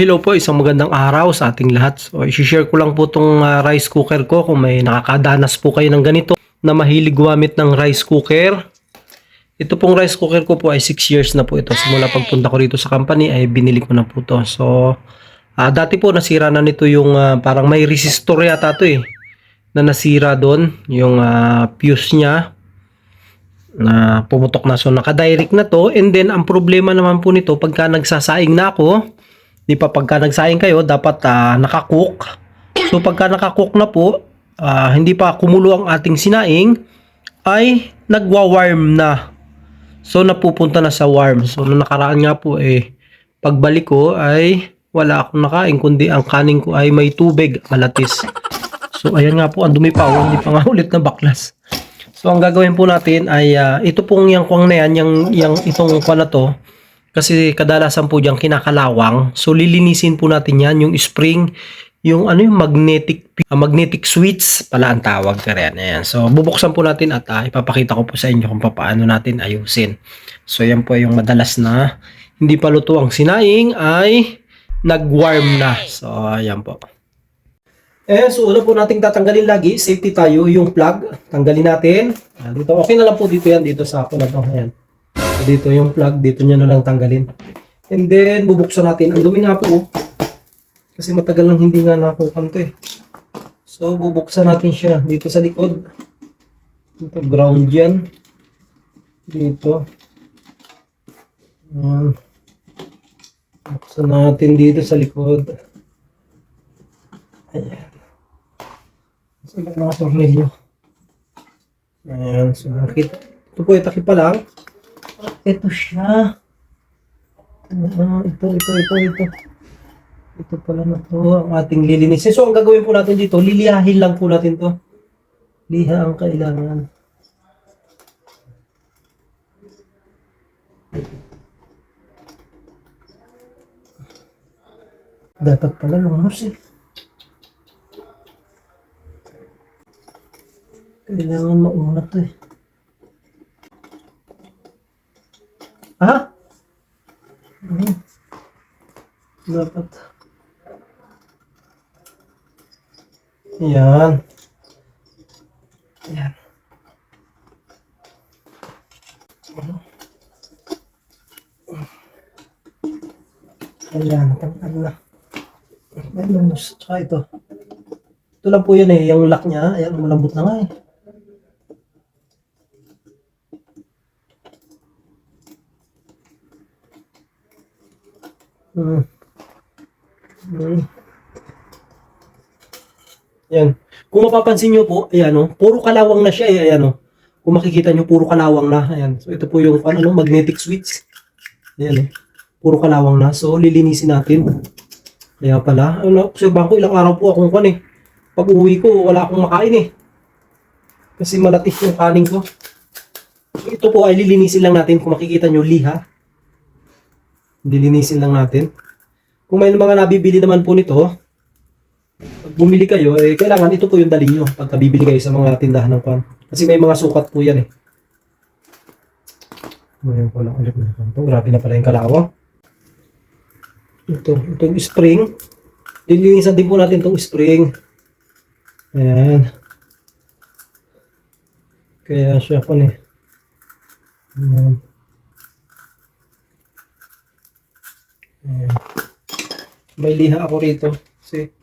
Hello po, isang magandang araw sa ating lahat. So, i-share ko lang po itong rice cooker ko kung may nakakadanas po kayo ng ganito na mahilig gumamit ng rice cooker. Ito pong rice cooker ko po ay 6 years na po ito. Simula pagpunta ko rito sa company ay binili ko na po ito. So, ah, dati po nasira na nito yung ah, parang may resistor yata to eh na nasira doon yung ah, fuse niya na pumutok na so naka-direct na to and then ang problema naman po nito pagka nagsasaing na ako di pa pagka nagsaing kayo dapat ah, nakakook. So pagka nakakook na po ah, hindi pa kumulo ang ating sinaing ay nagwa-warm na. So napupunta na sa warm. So nung nakaraan nga po eh pagbalik ko ay wala akong nakain kundi ang kanin ko ay may tubig malatis. So ayan nga po ang dumi pa oh, hindi pa nga ulit na baklas. So ang gagawin po natin ay ah, ito pong yung kuwang na yan, yung, yung itong kuwang na to, kasi kadalasan po diyan kinakalawang. So lilinisin po natin yan, yung spring, yung ano yung magnetic ah, magnetic switch pala ang tawag ka. Ayan. So bubuksan po natin at ah, ipapakita ko po sa inyo kung paano natin ayusin. So yan po yung madalas na hindi pa luto ang sinaing ay nag-warm na. So ayan po. Eh, so una po nating tatanggalin lagi, safety tayo, yung plug, tanggalin natin. Ah, dito, okay na lang po dito yan, dito sa ako na to. So, dito yung plug, dito nyo na lang tanggalin. And then, bubuksan natin. Ang dumi nga po, oh. kasi matagal lang hindi nga nakukan to eh. So, bubuksan natin siya dito sa likod. Dito, ground yan. Dito. Ayan. Buksan natin dito sa likod. Ayan. So, mga tornilyo. Ayan. So, nakita. Ito po, itaki pa lang. Ito siya. Ah, ito, ito, ito, ito. Ito pala na to, ang ating lilinisin. So, ang gagawin po natin dito, lilihahin lang po natin to. Liha ang kailangan. Dapat pala lumos eh. Kailangan maunat eh. Ha? Hmm. Dapat. Yan. Yan. Ayan, tanggal na. Lumos. Tsaka ito. Ito lang po yun eh, yung lock niya. Ayan, malambot na nga eh. Hmm. Hmm. Yan. Kung mapapansin nyo po, ayan o, puro kalawang na siya eh, ayan o. Kung makikita nyo, puro kalawang na. Ayan. So, ito po yung ano, magnetic switch. Ayan eh. Puro kalawang na. So, lilinisin natin. Kaya pala, ano, sa bangko, ilang araw po akong kan eh. Pag uwi ko, wala akong makain eh. Kasi malatis yung kanin ko. Ito po ay lilinisin lang natin. Kung makikita nyo, liha. Dilinisin lang natin. Kung may mga nabibili naman po nito, bumili kayo, eh, kailangan ito po yung dali nyo pagka bibili kayo sa mga tindahan ng pan. Kasi may mga sukat po yan eh. Ngayon ko lang ulit na ito. Grabe na pala yung kalawa. Ito, itong spring. Lilinisan din po natin itong spring. Ayan. Kaya siya po eh. Ayan. Ayan. May liha ako rito. Kasi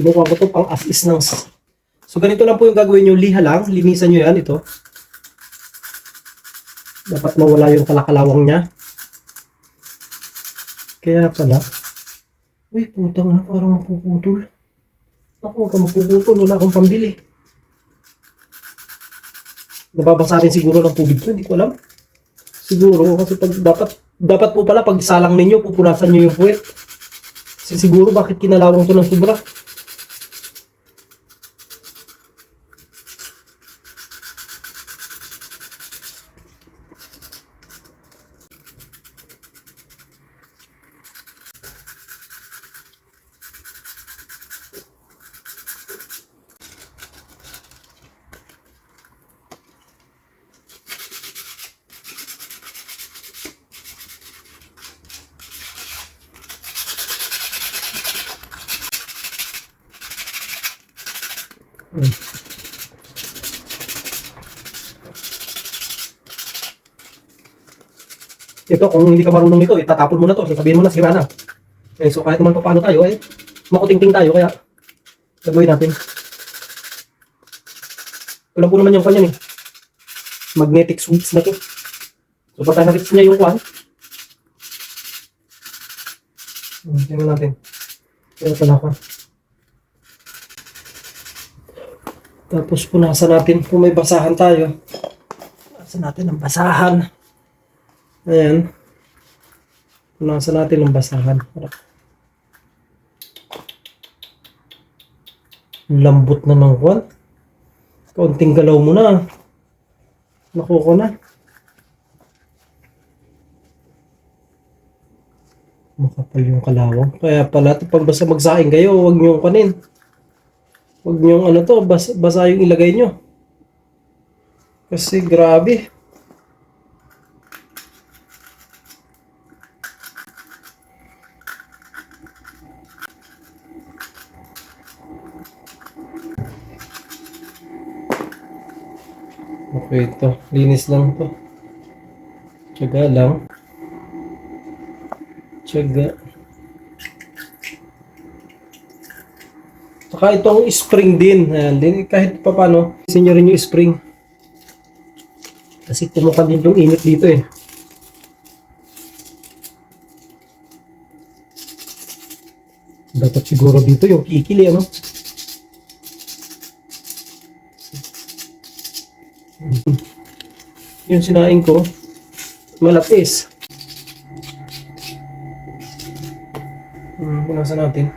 kinukuha ko to pang as is ng So ganito lang po yung gagawin nyo. Liha lang. Linisan nyo yan. Ito. Dapat mawala yung kalakalawang niya. Kaya pala. Uy, putang na. Parang mapuputol. Ako, huwag ka mapuputol. Wala akong pambili. Nababasa rin siguro ng tubig to. Hindi ko alam. Siguro kasi pag dapat dapat po pala pag salang ninyo pupunasan niyo yung puwet. Kasi siguro bakit kinalawang to ng sobra. Ito, kung hindi ka marunong nito, itatapon mo na to. Sasabihin mo na, sira na. Eh, so kahit naman pa paano tayo, eh, makutingting tayo, kaya gagawin natin. Alam po naman yung kanya eh. Magnetic switch na to. So, pagka na-reach niya yung kwan, hmm, tingnan natin. Kaya pala ka. Tapos punasan natin kung may basahan tayo. Punasan natin ang basahan. Ayan. Punasan natin ang basahan. Lambot na ng kwan. Kaunting galaw mo na. Nakuko na. Makapal yung kalawang. Kaya pala, pag basta magsaing kayo, huwag nyo kanin. Huwag nyo ano to, basa, basa yung ilagay nyo. Kasi grabe. Okay to. Linis lang to. Tsaga lang. Tsaga. Saka itong spring din. Ayan, din kahit pa paano, isin nyo rin yung spring. Kasi tumukan din yung init dito eh. Dapat siguro dito yung kikili ano. Yung sinaing ko, malapis. Hmm, punasan natin.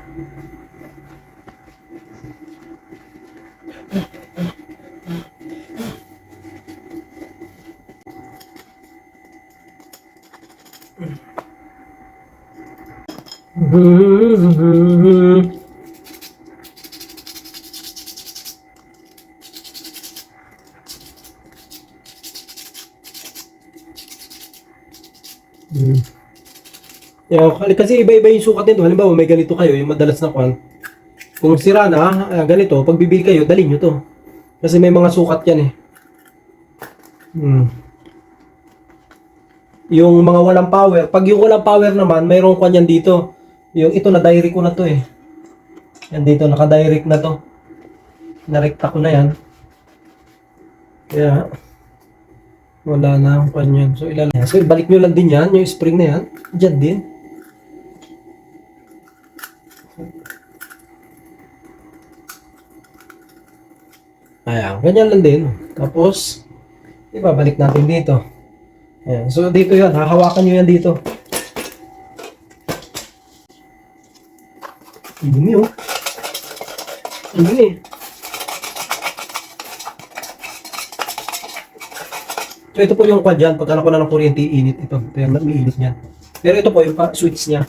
Hmm. Yeah, kasi iba-iba yung sukat nito. Halimbawa, may ganito kayo, yung madalas na kwan. Kung sira na, ah, ganito, pag bibili kayo, dalhin nyo to. Kasi may mga sukat yan eh. Hmm. Yung mga walang power, pag yung walang power naman, mayroong kwan yan dito. Yung ito na direct ko na to eh. Yan dito, naka-direct na to. Narekta ko na yan. Kaya, wala na ang kwan yan. So, ilalagay. So, balik nyo lang din yan, yung spring na yan. Diyan din. Ayan, ganyan lang din. Tapos, ibabalik natin dito. Ayan, so dito yan, hahawakan nyo yan dito. Ang dumi oh. Dumi. So ito po yung kwan dyan, pagka nakuha na ng kuryente, init ito. Ito yung umiinit niyan. Pero ito po yung switch niya.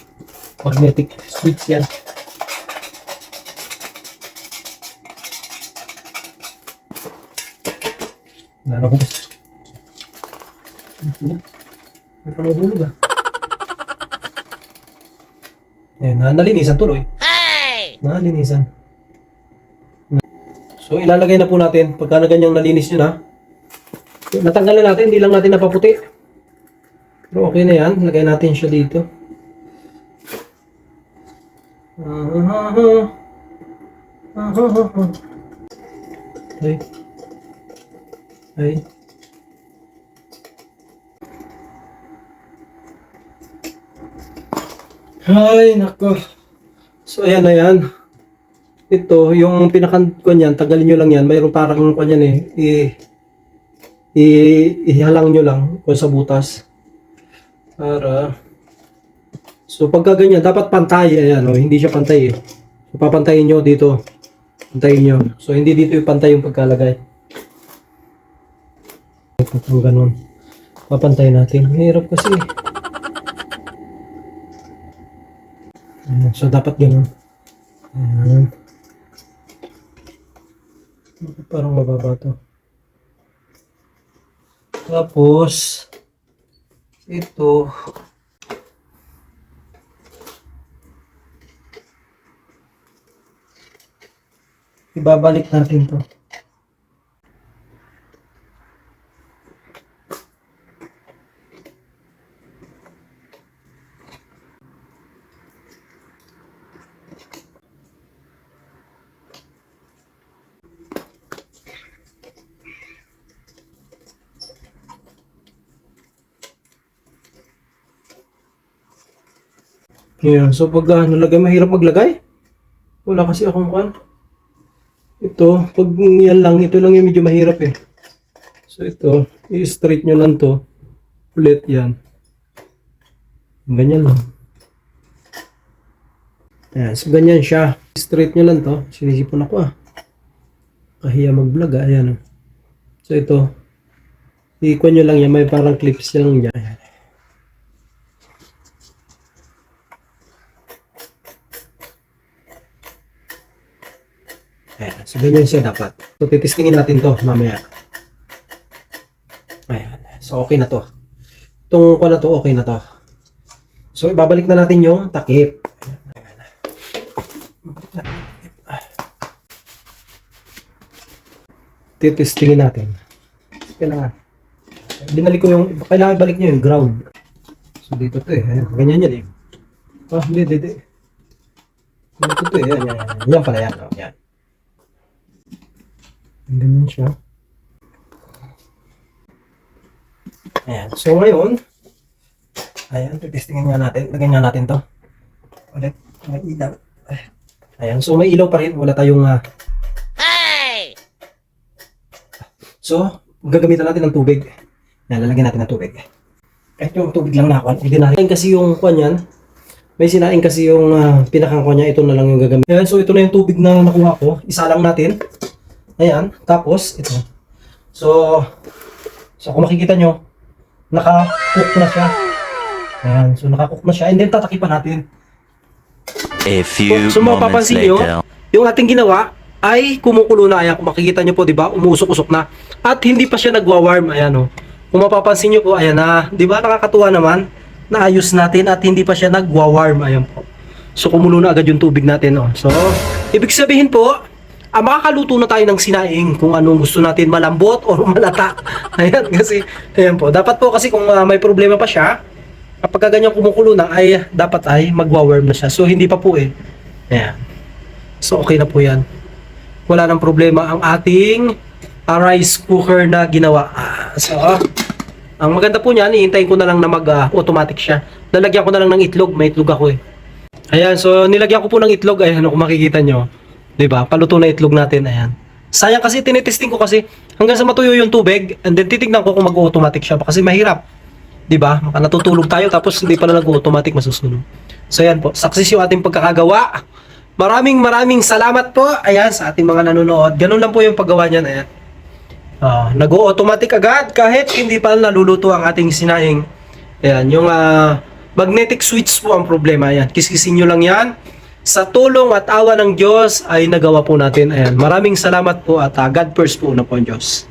Magnetic switch yan. Lalo ko. May pamahulog ah. Ayan, na- nalinisan tuloy. Nalinisan. So ilalagay na po natin pagka na ganyang nalinis nyo na. Natanggal na natin, hindi lang natin napaputi. Pero okay na yan, lagay natin siya dito. Ah, ah, ah. Okay. Ay. Ay, nako. So, ayan na yan. Ito, yung pinakan ko niyan, tagalin nyo lang yan. Mayroon parang ko niyan eh. I, i, ihalang nyo lang kung sa butas. Para, so pagka ganyan, dapat pantay. Ayan, oh, hindi siya pantay eh. So, papantayin nyo dito. Pantayin nyo. So, hindi dito yung pantay yung pagkalagay. Kung ganun. Papantay natin. Mahirap kasi. Ayan, so, dapat ganun. Ayan. Parang mababa to. Tapos, ito, ibabalik natin to. Yeah, so pag uh, nalagay, mahirap maglagay. Wala kasi akong kan. Ito, pag yan lang, ito lang yung medyo mahirap eh. So ito, i-straight nyo lang to. Ulit yan. Ganyan lang. Ayan, so ganyan siya. Straight nyo lang to. Sinisipon ako ah. Kahiya mag-vlog ah. Ayan oh. So ito, ikon nyo lang yan. May parang clips lang dyan. Ayan. Ayan. So, ganyan siya dapat. So, titistingin natin to mamaya. Ayan. So, okay na to. Itong ko na to, okay na to. So, ibabalik na natin yung takip. Ayan. Titistingin natin. Kailangan. Binalik ko yung, kailangan ibalik nyo yung ground. So, dito to eh. Ayan. Ganyan yan eh. Ah, hindi, hindi, hindi. Dito to eh. Yan, yan, yan. Yan pala yan. Oh, yan. Ganyan siya. Ayan. So ngayon, ayan, testingin nga natin. Lagyan nga natin to. Ulit. May ilaw. Ayan. So may ilaw pa rin. Wala tayong... ah, So, gagamitan natin ng tubig. Yan, lalagyan natin ng tubig. Kahit yung tubig lang na ako. Hindi natin kasi yung kwan yan. May sinaing kasi yung uh, pinakang kwan niya. Ito na lang yung gagamit. Ayan, so ito na yung tubig na nakuha ko. Isa lang natin. Ayan, tapos ito. So, so kung makikita nyo, naka-cook na siya. Ayan, so naka-cook na siya. And then tatakipan natin. A few So, moments mapapansin nyo, later. yung ating ginawa ay kumukulo na. Ayan, kung makikita nyo po, di ba, umuusok-usok na. At hindi pa siya nagwa-warm. Ayan, oh. Kung mapapansin nyo po, ayan na, di ba, nakakatuwa naman. Naayos natin at hindi pa siya nagwa-warm. Ayan po. So, kumulo na agad yung tubig natin, oh. So, ibig sabihin po, ah, makakaluto na tayo ng sinaing kung anong gusto natin malambot or malata. Ayan, kasi, ayan po. Dapat po kasi kung ah, may problema pa siya, kapag ganyan kumukulo na, ay dapat ay magwa-warm na siya. So, hindi pa po eh. Ayan. So, okay na po yan. Wala nang problema ang ating ah, rice cooker na ginawa. Ah, so, ah, ang maganda po niyan, ihintayin ko na lang na mag-automatic siya. Lalagyan ko na lang ng itlog. May itlog ako eh. Ayan, so nilagyan ko po ng itlog. Ayan, kung makikita nyo. 'Di ba? Paluto na itlog natin. Ayan. Sayang kasi tinitesting ko kasi hanggang sa matuyo yung tubig and then titignan ko kung mag-automatic siya kasi mahirap. 'Di ba? Baka natutulog tayo tapos hindi pala nag-automatic masusunog. So ayan po, success yung ating pagkakagawa. Maraming maraming salamat po. Ayan sa ating mga nanonood. Ganun lang po yung paggawa niyan. Ayan. Ah, nag-automatic agad kahit hindi pa naluluto ang ating sinaing. Ayan, yung ah, magnetic switch po ang problema. Ayan, kiskisin nyo lang yan. Sa tulong at awa ng Diyos ay nagawa po natin. Ayan, maraming salamat po at ah, God first po na po ang Diyos.